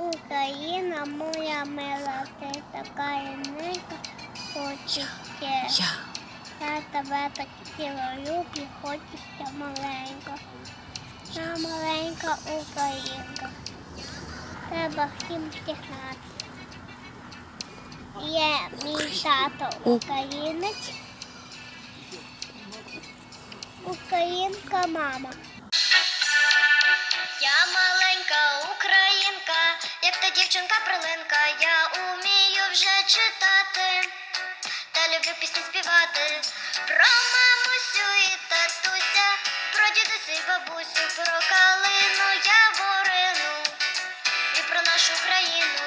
Україна моя мила, ти така ника хочеш. Я Я тебе так тіло люблю, хочеться маленька. Я маленька українка. Треба всім втягнати. Є мій тато українець. Українка мама. Я маленька українка, як та дівчинка прилинка, я умію вже читати, та люблю пісні співати про мамусю і татуся, про дідусю і бабусю, про калину яворину і про нашу країну,